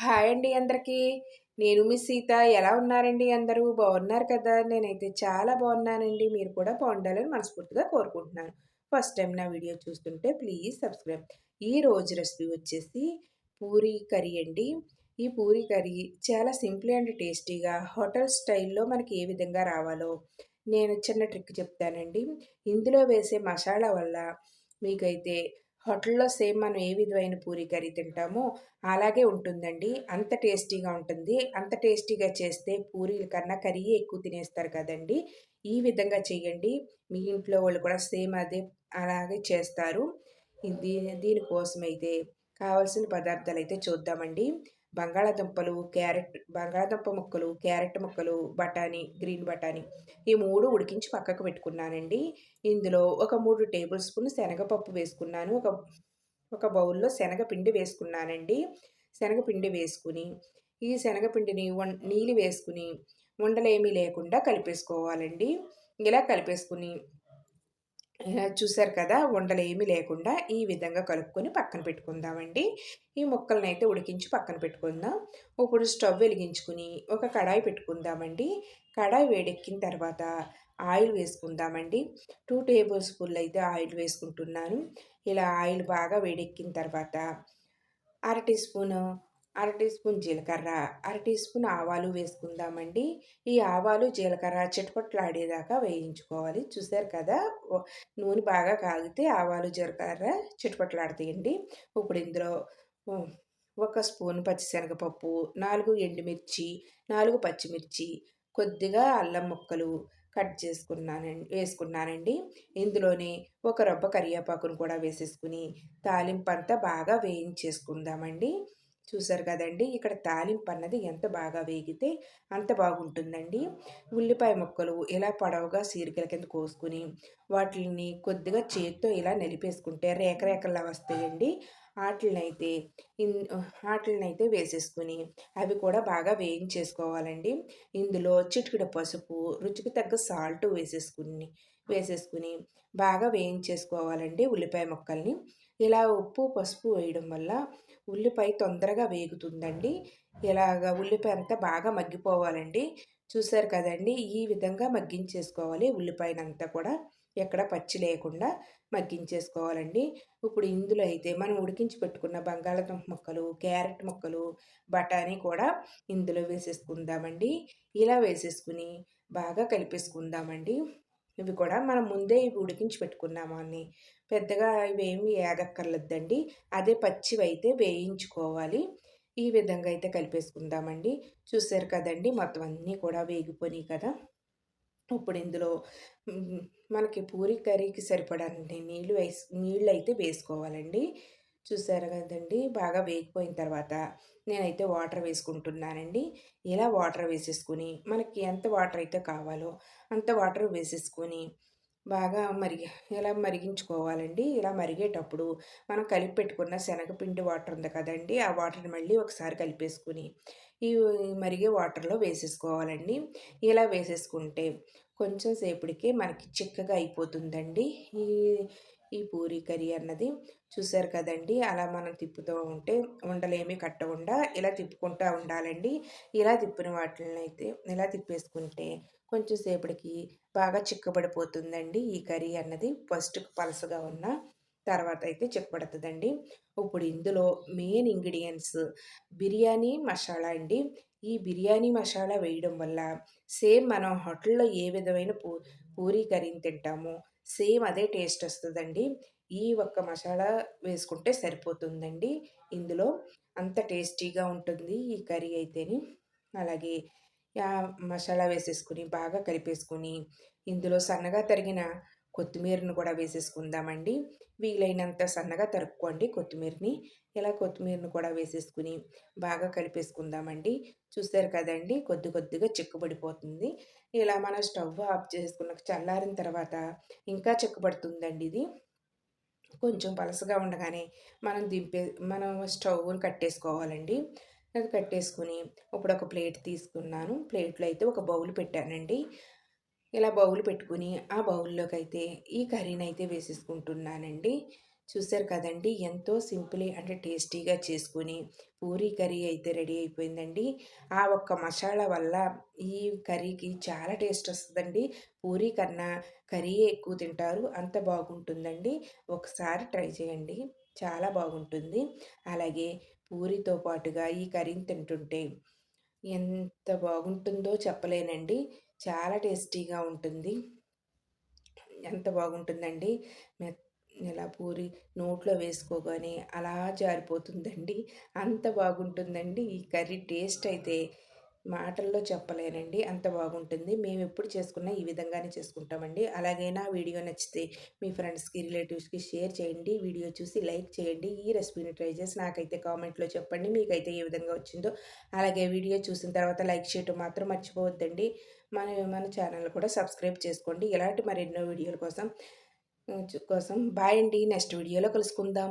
Hi అండి అందరికీ. నేను మీ సీత. ఎలా ఉన్నారండి అందరూ? బాగున్నారు కదా? నేనైతే చాలా బాగున్నానండి. మీరు కూడా బాగుండాలని మనస్ఫూర్తిగా కోరుకుంటున్నాను. ఫస్ట్ టైం నా వీడియో చూస్తుంటే ప్లీజ్ సబ్స్క్రైబ్. ఈ రోజు రెసిపీ వచ్చేసి పూరీ కర్రీ అండి. ఈ పూరీ కర్రీ చాలా సింపుల్ అండ్ టేస్టీగా హోటల్ స్టైల్లో మనకి ఏ విధంగా రావాలో నేను చిన్న ట్రిక్ చెప్తానండి. ఇందులో వేసే మసాలా వల్ల మీకైతే హోటల్లో సేమ్ మనం ఏ విధమైన పూరి కర్రీ తింటామో అలాగే ఉంటుందండి. అంత టేస్టీగా ఉంటుంది. అంత టేస్టీగా చేస్తే పూరీల కన్నా కర్రీ ఎక్కువ తినేస్తారు కదండి. ఈ విధంగా చేయండి. మీ ఇంట్లో వాళ్ళు కూడా సేమ్ అదే అలాగే చేస్తారు. దీని దీనికోసం అయితే కావాల్సిన పదార్థాలు అయితే చూద్దామండి. బంగాళాదుంపలు క్యారెట్ బంగాళాదుంప ముక్కలు క్యారెట్ ముక్కలు బఠానీ గ్రీన్ బఠానీ ఈ మూడు ఉడికించి పక్కకు పెట్టుకున్నానండి. ఇందులో ఒక మూడు టేబుల్ స్పూన్ శనగపప్పు వేసుకున్నాను. ఒక ఒక బౌల్లో శనగపిండి వేసుకున్నానండి. శనగపిండి వేసుకుని ఈ శనగపిండిని వన్ నీళ్ళు వేసుకుని ఉండలేమీ లేకుండా కలిపేసుకోవాలండి. ఇలా కలిపేసుకుని చూసారు కదా! ఉండలు ఏమీ లేకుండా ఈ విధంగా కలుపుకొని పక్కన పెట్టుకుందామండి. ఈ ముక్కలను అయితే ఉడికించి పక్కన పెట్టుకుందాం. ఇప్పుడు స్టవ్ వెలిగించుకుని ఒక కడాయి పెట్టుకుందామండి. కడాయి వేడెక్కిన తర్వాత ఆయిల్ వేసుకుందామండి. టూ టేబుల్ స్పూన్లు అయితే ఆయిల్ వేసుకుంటున్నాను. ఇలా ఆయిల్ బాగా వేడెక్కిన తర్వాత అర టీ స్పూను అర టీ స్పూన్ జీలకర్ర అర టీ స్పూన్ ఆవాలు వేసుకుందామండి. ఈ ఆవాలు జీలకర్ర చిటపట్లాడేదాకా వేయించుకోవాలి. చూసారు కదా? నూనె బాగా కాగితే ఆవాలు జీలకర్ర చిటపట్లాడతాయండి. ఇప్పుడు ఇందులో ఒక స్పూన్ పచ్చిశనగపప్పు నాలుగు ఎండుమిర్చి నాలుగు పచ్చిమిర్చి కొద్దిగా అల్లం ముక్కలు కట్ చేసుకున్నానండి వేసుకున్నానండి. ఇందులోనే ఒక రొబ్బ కరివేపాకును కూడా వేసేసుకుని తాలింపు అంతా బాగా వేయించేసుకుందామండి. చూసారు కదండి! ఇక్కడ తాలింపు అన్నది ఎంత బాగా వేగితే అంత బాగుంటుందండి. ఉల్లిపాయ ముక్కలు ఇలా పొడవుగా సీరికల కింద కోసుకుని వాటిని కొద్దిగా చేత్తో ఇలా నలిపేసుకుంటే రేకరేకల్లా వస్తాయండి. వాటినైతే వాటినైతే వేసేసుకుని అవి కూడా బాగా వేయించేసుకోవాలండి. ఇందులో చిటికిడ పసుపు రుచికి తగ్గ సాల్ట్ వేసేసుకుని వేసేసుకుని బాగా వేయించేసుకోవాలండి ఉల్లిపాయ ముక్కల్ని. ఇలా ఉప్పు పసుపు వేయడం వల్ల ఉల్లిపాయ తొందరగా వేగుతుందండి. ఇలాగ ఉల్లిపాయ అంతా బాగా మగ్గిపోవాలండి. చూసారు కదండి ఈ విధంగా మగ్గించేసుకోవాలి. ఉల్లిపాయనంతా కూడా ఎక్కడ పచ్చి లేకుండా మగ్గించేసుకోవాలండి. ఇప్పుడు ఇందులో అయితే మనం ఉడికించి పెట్టుకున్న బంగాళాదుంప ముక్కలు క్యారెట్ ముక్కలు బఠానీ కూడా ఇందులో వేసేసుకుందామండి. ఇలా వేసేసుకుని బాగా కలిపేసుకుందామండి. ఇవి కూడా మనం ముందే ఇవి ఉడికించి పెట్టుకున్నాము అని పెద్దగా ఇవేమి ఏగక్కర్లేదండి. అదే పచ్చివి అయితే వేయించుకోవాలి. ఈ విధంగా అయితే కలిపేసుకుందామండి. చూసారు కదండి మొత్తం అన్నీ కూడా వేగిపోయినాయి కదా. ఇప్పుడు ఇందులో మనకి పూరి కర్రీకి సరిపడా నీళ్ళు వేసి నీళ్ళు అయితే వేసుకోవాలండి. చూసారు కదండి! బాగా వేగిపోయిన తర్వాత నేనైతే వాటర్ వేసుకుంటున్నానండి. ఇలా వాటర్ వేసేసుకుని మనకి ఎంత వాటర్ అయితే కావాలో అంత వాటర్ వేసేసుకొని బాగా మరిగి ఇలా మరిగించుకోవాలండి? ఇలా మరిగేటప్పుడు మనం కలిపి పెట్టుకున్న శనగపిండి వాటర్ ఉంది కదండి ఆ వాటర్ని మళ్ళీ ఒకసారి కలిపేసుకుని ఈ మరిగే వాటర్లో వేసేసుకోవాలండి. ఇలా వేసేసుకుంటే కొంచెం సేపటికే మనకి చిక్కగా అయిపోతుందండి. ఈ ఈ పూరీ కర్రీ అన్నది. చూసారు కదండి అలా మనం తిప్పుతూ ఉంటే ఉండలేమి కట్టకుండా ఇలా తిప్పుకుంటూ ఉండాలండి. ఇలా తిప్పిన వాటిని అయితే ఇలా తిప్పేసుకుంటే కొంచెం సేపటికి బాగా చిక్కబడిపోతుందండి ఈ కర్రీ అన్నది. ఫస్ట్ పలసగా ఉన్న తర్వాత అయితే చిక్కబడుతుందండి. ఇప్పుడు ఇందులో మెయిన్ ఇంగ్రీడియంట్స్ బిర్యానీ మసాలా అండి. ఈ బిర్యానీ మసాలా వేయడం వల్ల సేమ్ మనం హోటల్లో ఏ విధమైన పూ పూరీ కర్రీని తింటాము సేమ్ అదే టేస్ట్ వస్తుందండి. ఈ ఒక్క మసాలా వేసుకుంటే సరిపోతుందండి. ఇందులో అంత టేస్టీగా ఉంటుంది ఈ కర్రీ అయితేని. అలాగే మసాలా వేసేసుకుని బాగా కలిపేసుకుని ఇందులో సన్నగా తరిగిన కొత్తిమీరను కూడా వేసేసుకుందామండి. వీలైనంత సన్నగా తరుక్కోండి కొత్తిమీరని. ఇలా కొత్తిమీరను కూడా వేసేసుకుని బాగా కలిపేసుకుందామండి. చూసారు కదండి కొద్ది కొద్దిగా చిక్కుబడిపోతుంది. ఇలా మనం స్టవ్ ఆఫ్ చేసుకున్న చల్లారిన తర్వాత ఇంకా చిక్కుబడుతుందండి ఇది. కొంచెం పలసగా ఉండగానే మనం దింపే మనం స్టవ్ని కట్టేసుకోవాలండి. అది కట్టేసుకుని ఇప్పుడు ఒక ప్లేట్ తీసుకున్నాను. ప్లేట్లో అయితే ఒక బౌల్ పెట్టానండి. ఇలా బౌల్ పెట్టుకుని ఆ బౌల్లోకి అయితే ఈ కర్రీని అయితే వేసేసుకుంటున్నానండి. చూసారు కదండి! ఎంతో సింపుల్ అంటే టేస్టీగా చేసుకుని పూరీ కర్రీ అయితే రెడీ అయిపోయిందండి. ఆ ఒక్క మసాలా వల్ల ఈ కర్రీకి చాలా టేస్ట్ వస్తుందండి. పూరీ కన్నా కర్రీ ఎక్కువ తింటారు. అంత బాగుంటుందండి. ఒకసారి ట్రై చేయండి. చాలా బాగుంటుంది. అలాగే పూరితో పాటుగా ఈ కర్రీని తింటుంటే ఎంత బాగుంటుందో చెప్పలేనండి. చాలా టేస్టీగా ఉంటుంది. ఎంత బాగుంటుందండి. మెత్త ఇలా పూరి నోట్లో వేసుకోగానే అలా జారిపోతుందండి. అంత బాగుంటుందండి. ఈ కర్రీ టేస్ట్ అయితే మాటల్లో చెప్పలేనండి. అంత బాగుంటుంది. మేము ఎప్పుడు చేసుకున్నా ఈ విధంగానే చేసుకుంటామండి. అలాగే నా వీడియో నచ్చితే మీ ఫ్రెండ్స్కి రిలేటివ్స్కి షేర్ చేయండి. వీడియో చూసి లైక్ చేయండి. ఈ రెసిపీని ట్రై చేసి నాకైతే కామెంట్లో చెప్పండి. మీకైతే ఏ విధంగా వచ్చిందో. అలాగే వీడియో చూసిన తర్వాత లైక్ చేయటం మాత్రం మర్చిపోవద్దండి. మన మన ఛానల్ కూడా సబ్స్క్రైబ్ చేసుకోండి. ఇలాంటి మరెన్నో వీడియోల కోసం కోసం బాయ్ అండి నెక్స్ట్ వీడియోలో కలుసుకుందాం.